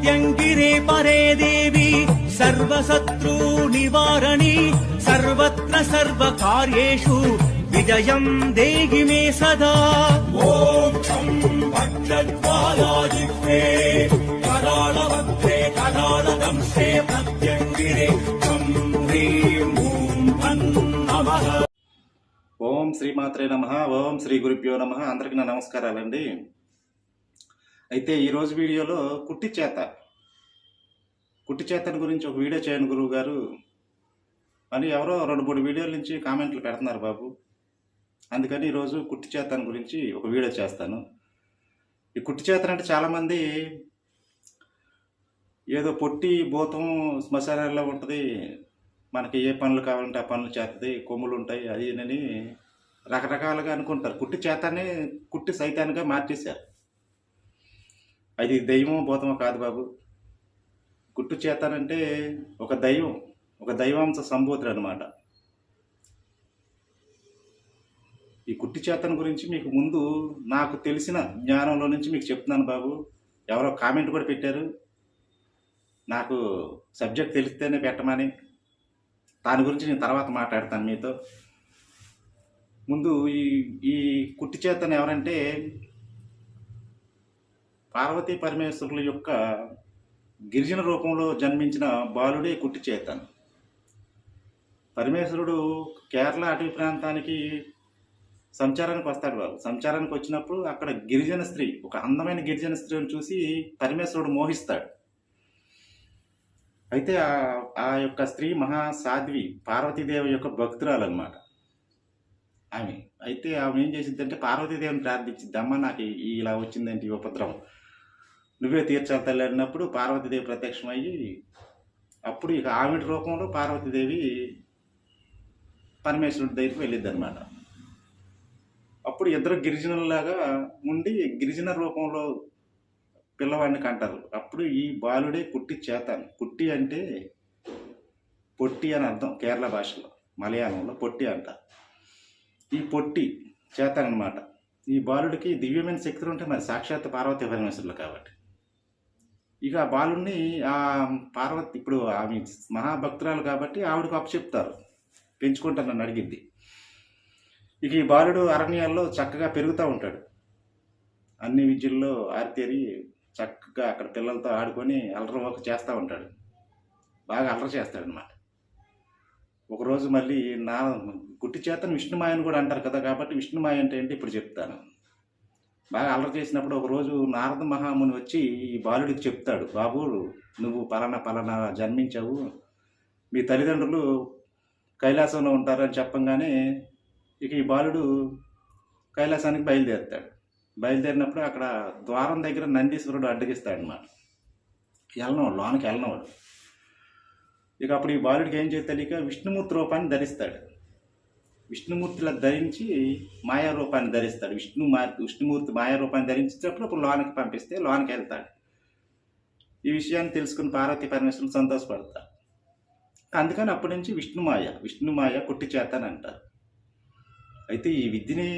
ప్రత్యంగిరే పరే దేవి సర్వశత్రూ నివారణి సర్వత్ర సర్వకార్యేషు విజయం దేహి మే సదా ఓం ఛం భద్రద్వాలాజిహ్వే కరాళవక్త్రే కరాళదంశే ప్రత్యంగిరే ఛం హ్రీం ఓం నమః ఓం శ్రీమాత్రే నమ ఓం శ్రీ గురుభ్యో నమ అందరికీ నా నమస్కారాలండి. అయితే ఈరోజు వీడియోలో కుట్టి చేత. కుట్టి చేతని గురించి ఒక వీడియో చేయను గురువు గారు అని ఎవరో రెండు మూడు వీడియోల నుంచి కామెంట్లు పెడుతున్నారు బాబు. అందుకని ఈరోజు కుట్టి చేతని గురించి ఒక వీడియో చేస్తాను. ఈ కుట్టి చేతన అంటే చాలామంది ఏదో పొట్టి భూతం శ్మశానాల్లో ఉంటుంది. మనకి ఏ పనులు కావాలంటే ఆ పనులు చేస్తుంది కొమ్ములు ఉంటాయి. అది అని రకరకాలుగా అనుకుంటారు. కుట్టి చేతనే కుట్టి సైతానిగా మార్చేశారు. అది దైవమో భూతమో కాదు బాబు. గుట్టు చేతానంటే ఒక దైవం ఒక దైవాంశ సంబూతుడు అనమాట ఈ కుట్టి చేతన గురించి మీకు ముందు నాకు తెలిసిన జ్ఞానంలో నుంచి మీకు చెప్తున్నాను బాబు. ఎవరో కామెంట్ కూడా పెట్టారు. నాకు సబ్జెక్ట్ తెలిస్తేనే పెట్టమని. దాని గురించి నేను తర్వాత మాట్లాడతాను మీతో. ముందు ఈ ఈ కుట్టి చేతను ఎవరంటే పార్వతీ పరమేశ్వరుల యొక్క గిరిజన రూపంలో జన్మించిన బాలుడే కుట్టి చేతన్. పరమేశ్వరుడు కేరళ అటవీ ప్రాంతానికి సంచారానికి వస్తాడు బాబు సంచారానికి వచ్చినప్పుడు అక్కడ గిరిజన స్త్రీ ఒక అందమైన గిరిజన స్త్రీని చూసి పరమేశ్వరుడు మోహిస్తాడు. అయితే ఆ- ఆ యొక్క స్త్రీ మహా సాధ్వి పార్వతీదేవి యొక్క భక్తురాలు అనమాట ఆమె. అయితే ఆమె ఏం చేసిందంటే పార్వతీదేవిని ప్రార్థించింది అమ్మ నాకు ఇలా వచ్చిందంటే ఈ ఉపద్రవం. నువ్వే తీర్చాలి తల్లి అన్నప్పుడు పార్వతీదేవి ప్రత్యక్షమయ్యి అప్పుడు ఇక ఆవిడ రూపంలో పార్వతీదేవి పరమేశ్వరుడి దగ్గరికి వెళ్ళిద్ది అనమాట అప్పుడు ఇద్దరు గిరిజనులలాగా ఉండి గిరిజన రూపంలో పిల్లవాడిని కంటారు. అప్పుడు ఈ బాలుడే కుట్టి చేతాను కుట్టి అంటే పొట్టి అని అర్థం కేరళ భాషలో మలయాళంలో పొట్టి అంటారు ఈ పొట్టి చేతాను అనమాట ఈ బాలుడికి దివ్యమైన శక్తులు ఉంటే మరి సాక్షాత్ పార్వతి పరమేశ్వరులు కాబట్టి. ఇక ఆ బాలుడిని ఆ పార్వతి ఇప్పుడు ఆమె మహాభక్తురాలు కాబట్టి ఆవిడకు అప్పచెప్తారు. పెంచుకుంటాను నన్ను అడిగిద్ది ఇక ఈ బాలుడు అరణ్యాల్లో చక్కగా పెరుగుతూ ఉంటాడు. అన్ని విద్యల్లో ఆరితేరి చక్కగా అక్కడ పిల్లలతో ఆడుకొని అలరవోక చేస్తూ ఉంటాడు. బాగా అలర చేస్తాడనమాట. ఒకరోజు మళ్ళీ నా గుట్టి చేతను విష్ణుమాయని కూడా అంటారు కదా కాబట్టి విష్ణుమాయ అంటే ఏంటి ఇప్పుడు చెప్తాను. బాగా అల్లరి చేసినప్పుడు ఒకరోజు నారద మహాముని వచ్చి ఈ బాలుడికి చెప్తాడు బాబు నువ్వు పలానా పలానా జన్మించావు మీ తల్లిదండ్రులు కైలాసంలో ఉంటారని చెప్పంగానే ఇక ఈ బాలుడు కైలాసానికి బయలుదేరుతాడు. బయలుదేరినప్పుడు అక్కడ ద్వారం దగ్గర నందీశ్వరుడు అడ్డగిస్తాడు అనమాట వెళ్ళనవాడు లోనికి వెళ్ళనవాడు ఇక అప్పుడు ఈ బాలుడికి ఏం చేయ తెలియక విష్ణుమూర్తి రూపాన్ని ధరిస్తాడు. విష్ణుమూర్తిలా ధరించి మాయా రూపాన్ని ధరిస్తాడు. విష్ణు మా విష్ణుమూర్తి మాయా రూపాన్ని ధరించేటప్పుడు అప్పుడు లోనకి పంపిస్తే లోనకి వెళ్తాడు. ఈ విషయాన్ని తెలుసుకుని పార్వతి పరమేశ్వరులు సంతోషపడతారు. అందుకని అప్పటి నుంచి విష్ణుమాయ విష్ణుమాయ పుట్టి చేత అని అంటారు. అయితే ఈ విద్యని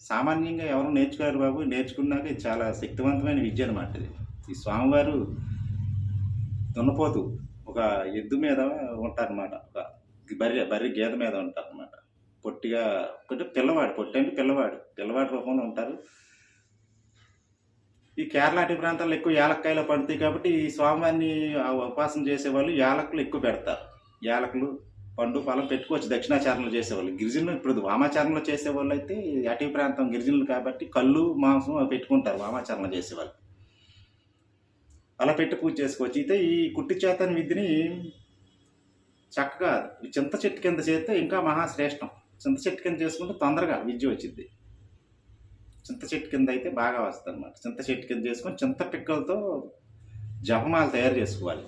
సామాన్యంగా ఎవరు నేర్చుకోరు బాబు. నేర్చుకున్నాక ఇది చాలా శక్తివంతమైన విద్య అనమాట ఇది. ఈ స్వామివారు దున్నపోతు ఒక ఎద్దు మీద ఉంటారనమాట ఒక బర్రె బర్రె గేద మీద ఉంటారనమాట పొట్టిగా అంటే పిల్లవాడు పొట్టి అంటే పిల్లవాడు. పిల్లవాడి రూపంలో ఉంటారు. ఈ కేరళ అటు ప్రాంతాల్లో ఎక్కువ యాలక్కాయలు పడతాయి కాబట్టి ఈ స్వామివారిని ఆ ఉపాసన చేసేవాళ్ళు యాలకులు ఎక్కువ పెడతారు. యాలకులు పండు పొలం పెట్టుకోవచ్చు దక్షిణాచారంలో చేసేవాళ్ళు. గిరిజనులు ఇప్పుడు వామాచారంలో చేసేవాళ్ళు అయితే అటవీ ప్రాంతం గిరిజనులు కాబట్టి కళ్ళు మాంసం పెట్టుకుంటారు వామాచారంలో చేసేవాళ్ళు. అలా పెట్టి పూజ చేసుకోవచ్చు. అయితే ఈ కుట్టి చేతని విద్యని చక్కగా ఈ చింత చెట్టు కింద చేస్తే ఇంకా మహాశ్రేష్టం. చింత చెట్టు కింద చేసుకుంటే తొందరగా విద్య వచ్చింది చింత చెట్టు కింద అయితే బాగా వస్తుంది అనమాట చింత చెట్టు కింద చేసుకొని చింత పిక్కలతో జపమాలు తయారు చేసుకోవాలి.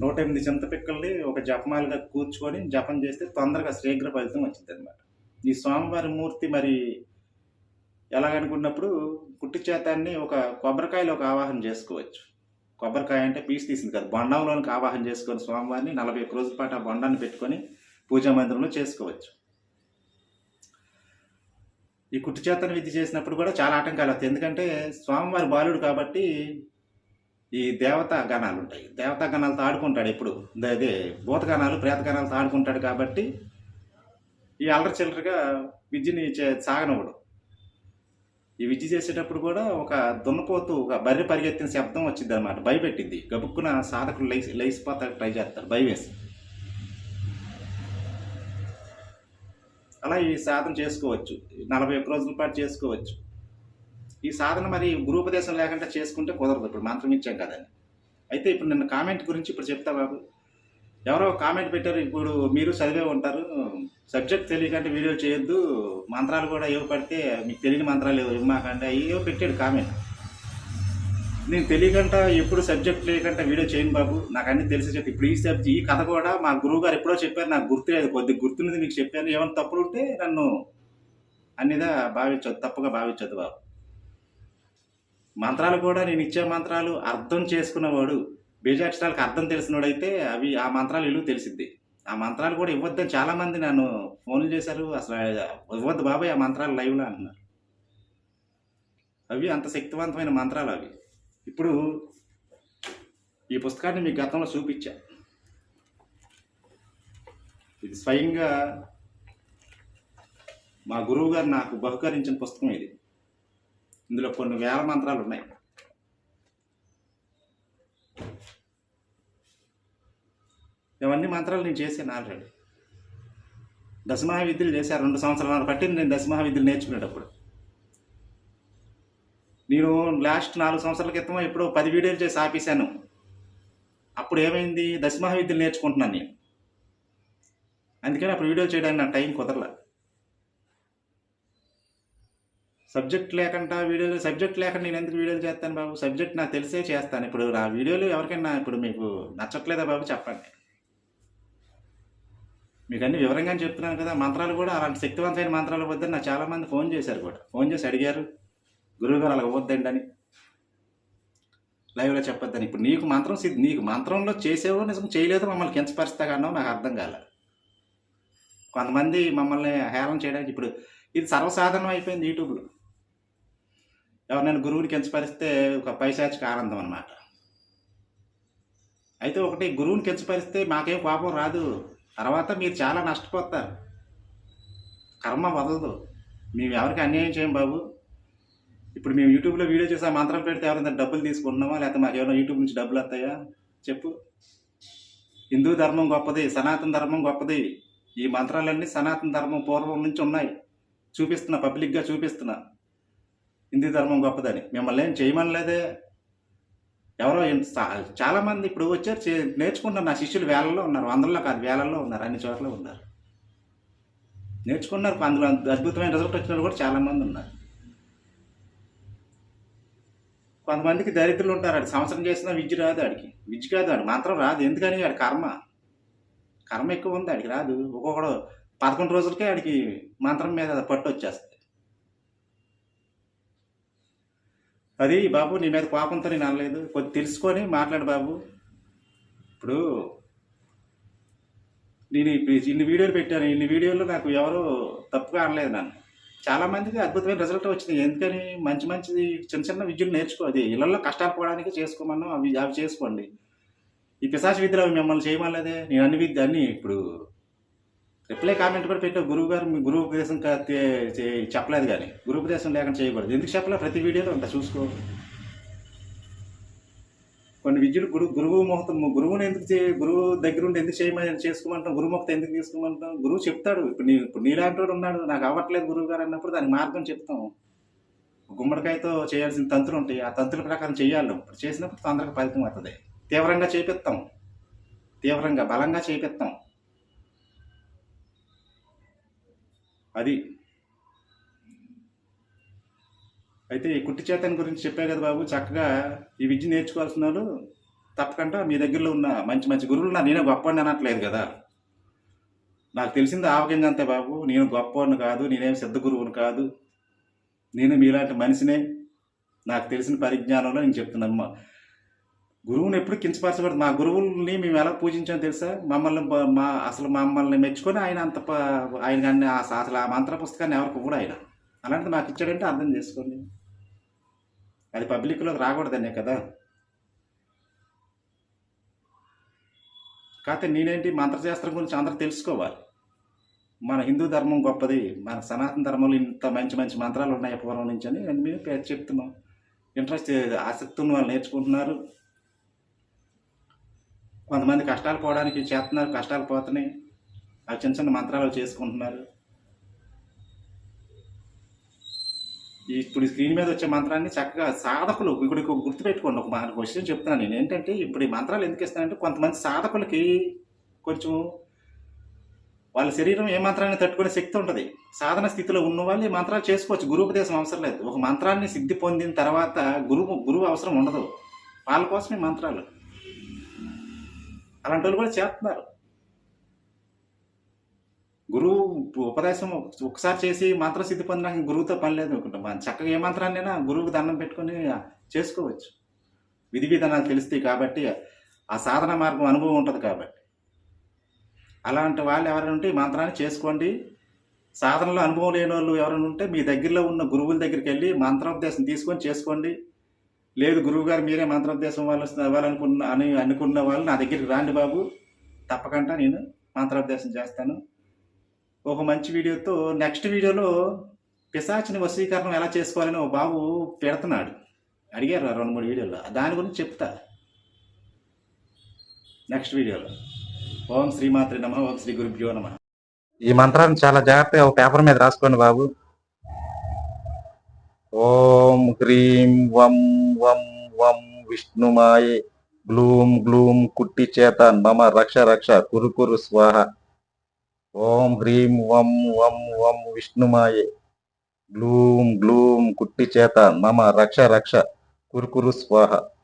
నూట ఎనిమిది చింత పిక్కల్ని ఒక జపమాలుగా కూర్చుకొని జపం చేస్తే తొందరగా శీఘ్ర ఫలితం వచ్చింది అనమాట ఈ స్వామివారి మూర్తి మరి ఎలాగనుకున్నప్పుడు కుట్టి చేతాన్ని ఒక కొబ్బరికాయలు ఒక ఆవాహన చేసుకోవచ్చు. కొబ్బరికాయ అంటే పీస్ తీసింది కదా. బొండంలోనికి ఆవాహన చేసుకొని స్వామివారిని నలభై ఒక్క రోజుల పాటు ఆ బొండాన్ని పెట్టుకొని పూజా మందిరంలో చేసుకోవచ్చు. ఈ కుట్టు చేతన విద్య చేసినప్పుడు కూడా చాలా ఆటంకాలు వస్తాయి. ఎందుకంటే స్వామివారి బాలుడు కాబట్టి ఈ దేవతా గణాలు ఉంటాయి. దేవతా గణాలతో ఆడుకుంటాడు ఎప్పుడు. అదే భూతగణాలు ప్రేతగణాలతో ఆడుకుంటాడు కాబట్టి ఈ అల్లరి చిల్లరగా విద్యని చే- ఈ విద్య చేసేటప్పుడు కూడా ఒక దున్నపోతూ ఒక బర్రె పరిగెత్తిన శబ్దం వచ్చింది అనమాట భయపెట్టింది. గబుక్కున సాధకులు లైస్ లేచిపోతానికి ట్రై చేస్తారు భయవేసి అలా ఈ సాధన చేసుకోవచ్చు. నలభై ఒక్క రోజుల పాటు చేసుకోవచ్చు. ఈ సాధన మరి గురుపదేశం లేకుండా చేసుకుంటే కుదరదు. ఇప్పుడు మంత్రం ఇచ్చాం కదండి అయితే ఇప్పుడు నిన్న కామెంట్ గురించి ఇప్పుడు చెప్తా బాబు? ఎవరో కామెంట్ పెట్టారు. ఇప్పుడు మీరు చదివే ఉంటారు. సబ్జెక్ట్ తెలియకంటే వీడియో చేయొద్దు. మంత్రాలు కూడా ఏవో పడితే మీకు తెలియని మంత్రాలు ఏవో ఇవ్వమాకంటే అయ్యో పెట్టాడు కామెంట్. నేను తెలియకంట ఎప్పుడు సబ్జెక్ట్ లేకుండా వీడియో చేయను బాబు. నాకు అన్ని తెలిసి చెప్పి ఇప్పుడు ఈ సబ్జెక్ట్ ఈ కథ కూడా మా గురువు గారు ఎప్పుడో చెప్పారు నాకు గుర్తులేదు కొద్దిగా గుర్తున్నది మీకు చెప్పాను. ఏమైనా తప్పులు ఉంటే నన్ను అన్నిదా భావించొద్దు తప్పుగా భావించొద్దు బాబు. మంత్రాలు కూడా నేను ఇచ్చే మంత్రాలు అర్థం చేసుకున్నవాడు బీజాక్షరాలకు అర్థం తెలిసినోడైతే అవి ఆ మంత్రాలు ఇల్లు తెలిసిద్ది. ఆ మంత్రాలు కూడా ఇవ్వద్దని చాలామంది నన్ను ఫోన్లు చేశారు. అసలు ఇవ్వద్దు బాబాయ్ ఆ మంత్రాలు లైవ్లో అంటున్నారు. అవి అంత శక్తివంతమైన మంత్రాలు అవి. ఇప్పుడు ఈ పుస్తకాన్ని మీ గతంలో చూపించా. ఇది స్వయంగా మా గురువు గారు నాకు బహుకరించిన పుస్తకం ఇది. ఇందులో కొన్ని వేల మంత్రాలు ఉన్నాయి. మంత్రాలు నేను చేశాను ఆల్రెడీ దశమహా విద్యలు చేశాను రెండు సంవత్సరాలు పట్టింది నేను దశమహా విద్యలు నేర్చుకునేటప్పుడు. నేను లాస్ట్ నాలుగు సంవత్సరాల క్రితం ఎప్పుడో పది వీడియోలు చేసి ఆపేశాను. అప్పుడు ఏమైంది? దశమహా విద్యలు నేర్చుకుంటున్నాను నేను. అందుకని అప్పుడు వీడియోలు చేయడానికి నా టైం కుదరలే. సబ్జెక్ట్ లేకుండా వీడియోలు సబ్జెక్ట్ లేకుండా నేను ఎందుకు వీడియోలు చేస్తాను బాబు? సబ్జెక్ట్ నాకు తెలిసే చేస్తాను. ఇప్పుడు నా వీడియోలు ఎవరికైనా ఇప్పుడు మీకు నచ్చట్లేదా బాబు? చెప్పండి. మీకు అన్ని వివరంగా చెప్తున్నాను కదా. మంత్రాలు కూడా అలాంటి శక్తివంతమైన మంత్రాలు వద్దని నాకు చాలామంది ఫోన్ చేశారు కూడా. ఫోన్ చేసి అడిగారు గురువుగారు అలా వద్దండి అని లైవ్లో చెప్పొద్దని. ఇప్పుడు నీకు మంత్రం సిద్ధి నీకు మంత్రంలో చేసేవో నిజం చేయలేదో మమ్మల్ని కించపరుస్తా కన్నా నాకు అర్థం కాల. కొంతమంది మమ్మల్ని హేళన చేయడానికి ఇప్పుడు ఇది సర్వసాధారణం అయిపోయింది యూట్యూబ్లో. ఎవరినైనా గురువుని కించపరిస్తే ఒక పైశాచిక ఆనందం అనమాట అయితే ఒకటి గురువుని కించపరిస్తే మాకేం కోపం రాదు. తర్వాత మీరు చాలా నష్టపోతారు. కర్మ వదలదు. మేము ఎవరికి అన్యాయం చేయం బాబు. ఇప్పుడు మేము యూట్యూబ్లో వీడియో చేసా మంత్రం పెడితే ఎవరైనా డబ్బులు తీసుకుంటున్నామా లేకపోతే మాకు ఏమైనా యూట్యూబ్ నుంచి డబ్బులు వస్తాయా? చెప్పు. హిందూ ధర్మం గొప్పది సనాతన ధర్మం గొప్పది. ఈ మంత్రాలన్నీ సనాతన ధర్మం పూర్వం నుంచి ఉన్నాయి. చూపిస్తున్నా పబ్లిక్గా చూపిస్తున్నా. హిందూ ధర్మం గొప్పదని. మిమ్మల్ని ఏం చేయమనలేదే. ఎవరో చాలామంది చాలా మంది ఇప్పుడు వచ్చారు చే- నేర్చుకుంటున్నారు. నా శిష్యులు వేలల్లో ఉన్నారు. వందల్లో కాదు వేలల్లో ఉన్నారు. అన్ని చోట్ల ఉన్నారు. నేర్చుకున్నారు. అందులో అద్భుతమైన రిజల్ట్ వచ్చిన వాళ్ళు కూడా చాలా మంది ఉన్నారు. కొంతమందికి దరిద్రులు ఉంటారు. ఆడు సంవత్సరం చేసిన విద్య రాదు ఆడికి. విద్య కాదు ఆడు. మాత్రం రాదు. ఎందుకని ఆడి కర్మ? కర్మ ఎక్కువ ఉంది ఆడికి. రాదు. ఒక్కొక్కడు పదకొండు రోజులకే ఆడికి మంత్రం మీద పట్టు వచ్చేస్తుంది. అది బాబు నీ మీద కోపంతో నేను అనలేదు. కొద్ది తెలుసుకొని మాట్లాడు బాబు. ఇప్పుడు నేను ఇప్పుడు ఇన్ని వీడియోలు పెట్టాను. ఇన్ని వీడియోలు నాకు ఎవరు తప్పుగా అనలేదు నన్ను. చాలామందికి అద్భుతమైన రిజల్ట్ వచ్చింది ఎందుకని? మంచి మంచిది చిన్న చిన్న విద్యలు నేర్చుకో. అది ఇళ్ళలో కష్టాలు పోవడానికి చేసుకోమన్నా అవి అవి చేసుకోండి. ఈ పిశాచ విద్యలు అవి మిమ్మల్ని చేయమన్నదే నేను అన్ని విద్య అన్నీ ఇప్పుడు రిప్లై కామెంట్ కూడా పెట్టే గురువు గారు మీ గురువు ఉపదేశం చెప్పలేదు కానీ. గురువు ఉపదేశం లేకుండా చేయకూడదు. ఎందుకు చెప్పలేదు ప్రతి వీడియోలో ఉంటా చూసుకో. కొన్ని విద్యుడు గురువు గురువు ముహూర్తం గురువుని ఎందుకు చే గురువు దగ్గర ఉండి ఎందుకు చేయమని చేసుకోమంటాం? గురువు ముక్త ఎందుకు తీసుకోమంటాం గురువు చెప్తాడు. ఇప్పుడు నీ ఇప్పుడు నీలాంటి వాడు ఉన్నాడు. నాకు అవ్వట్లేదు గురువు గారు అన్నప్పుడు దానికి మార్గం చెప్తాం. గుమ్మడికాయతో చేయాల్సిన తంతులు ఉంటాయి. ఆ తంతుల ప్రకారం చేయాలి. ఇప్పుడు చేసినప్పుడు తొందరగా ఫలితం అవుతుంది. తీవ్రంగా చేపిస్తాం. తీవ్రంగా బలంగా చేపిస్తాం. అది. అయితే ఈ కుట్టి చేతని గురించి చెప్పా కదా బాబు చక్కగా ఈ విద్య నేర్చుకోవాల్సిన వాళ్ళు తప్పకుండా మీ దగ్గరలో ఉన్న మంచి మంచి గురువులు నా నేనే గొప్పవాడిని అనట్లేదు కదా. నాకు తెలిసింది ఆవగింజ అంతే బాబు. నేను గొప్పవాడిని కాదు నేనేం సిద్ధ గురువుని కాదు. నేను మీలాంటి మనిషినే. నాకు తెలిసిన పరిజ్ఞానంలో నేను చెప్తున్నాను గురువుని ఎప్పుడు కించపరచబడదు. మా గురువుల్ని మేము ఎలా పూజించామో తెలుసా? మమ్మల్ని మా అసలు మమ్మల్ని మెచ్చుకొని ఆయన అంత ఆయన కానీ అసలు ఆ మంత్ర పుస్తకాన్ని ఎవరికి కూడా ఆయన. అలాంటిది మాకు ఇచ్చాడంటే అర్థం చేసుకోండి. అది పబ్లిక్లోకి రాకూడదనే కదా. కాకపోతే నేనేంటి మంత్రశాస్త్రం గురించి అందరూ తెలుసుకోవాలి. మన హిందూ ధర్మం గొప్పది. మన సనాతన ధర్మంలో ఇంత మంచి మంచి మంత్రాలు ఉన్నాయి పూర్వం నుంచి అని మేము పేరు చెప్తున్నాం. ఇంట్రెస్ట్ ఆసక్తి ఉన్న వాళ్ళు నేర్చుకుంటున్నారు. కొంతమంది కష్టాలు పోవడానికి చేస్తున్నారు కష్టాలు పోతున్నాయి. అవి చిన్న చిన్న మంత్రాలు చేసుకుంటున్నారు. ఇప్పుడు స్క్రీన్ మీద వచ్చే మంత్రాన్ని చక్కగా సాధకులు ఇప్పుడు గుర్తుపెట్టుకోండి ఒక మా- క్వశ్చన్ విషయం చెప్తున్నాను నేను. ఏంటంటే ఇప్పుడు ఈ మంత్రాలు ఎందుకు ఇస్తానంటే కొంతమంది సాధకులకి కొంచెం వాళ్ళ శరీరం ఏ మంత్రాన్ని తట్టుకునే శక్తి ఉంటుంది. సాధన స్థితిలో ఉన్న వాళ్ళు ఈ మంత్రాలు చేసుకోవచ్చు. గురువుపదేశం అవసరం లేదు. ఒక మంత్రాన్ని సిద్ధి పొందిన తర్వాత గురువు గురువు అవసరం ఉండదు. వాళ్ళ కోసమే మంత్రాలు. అలాంటి వాళ్ళు కూడా చేస్తున్నారు. గురువు ఉపదేశం ఒకసారి చేసి మంత్ర సిద్ధి పొందడానికి గురువుతో పని లేదు అనుకుంటాం. మనం చక్కగా ఏ మంత్రాన్నైనా గురువుకి దండం పెట్టుకొని చేసుకోవచ్చు. విధి విధానాలు తెలుస్తాయి కాబట్టి ఆ సాధన మార్గం అనుభవం ఉంటుంది కాబట్టి. అలాంటి వాళ్ళు ఎవరైనా ఉంటే ఈ మంత్రాన్ని చేసుకోండి. సాధనలో అనుభవం లేని వాళ్ళు ఎవరైనా ఉంటే మీ దగ్గరలో ఉన్న గురువుల దగ్గరికి వెళ్ళి మంత్రోపదేశం తీసుకొని చేసుకోండి. లేదు గురువుగారు మీరే మంత్రోపదేశం వాళ్ళు అవ్వాలనుకున్న అని అనుకున్న వాళ్ళు నా దగ్గరికి రాండి బాబు. తప్పకుండా నేను మంత్రోపదేశం చేస్తాను. ఒక మంచి వీడియోతో నెక్స్ట్ వీడియోలో పిశాచిని వశీకరణం ఎలా చేసుకోవాలని ఓ బాబు పెడుతున్నాడు. అడిగారు రెండు మూడు వీడియోలో. దాని గురించి చెప్తా. నెక్స్ట్ వీడియోలో. ఓం శ్రీమాత్రి నమ ఓం శ్రీ గురుభ్యో నమ. ఈ మంత్రాన్ని చాలా జాగ్రత్తగా ఒక పేపర్ మీద రాసుకోండి బాబు. ॐ ह्रीं वम वम वं विष्णुमाये, ग्लूं ग्लूं चेतन मम रक्ष रक्ष, कुरु कुरु स्वाहा। ॐ ह्रीं वं वं वं विष्णुमाये ग्लूम कुट्टी चेतन मम रक्ष रक्ष, कुरु कुरु स्वाहा।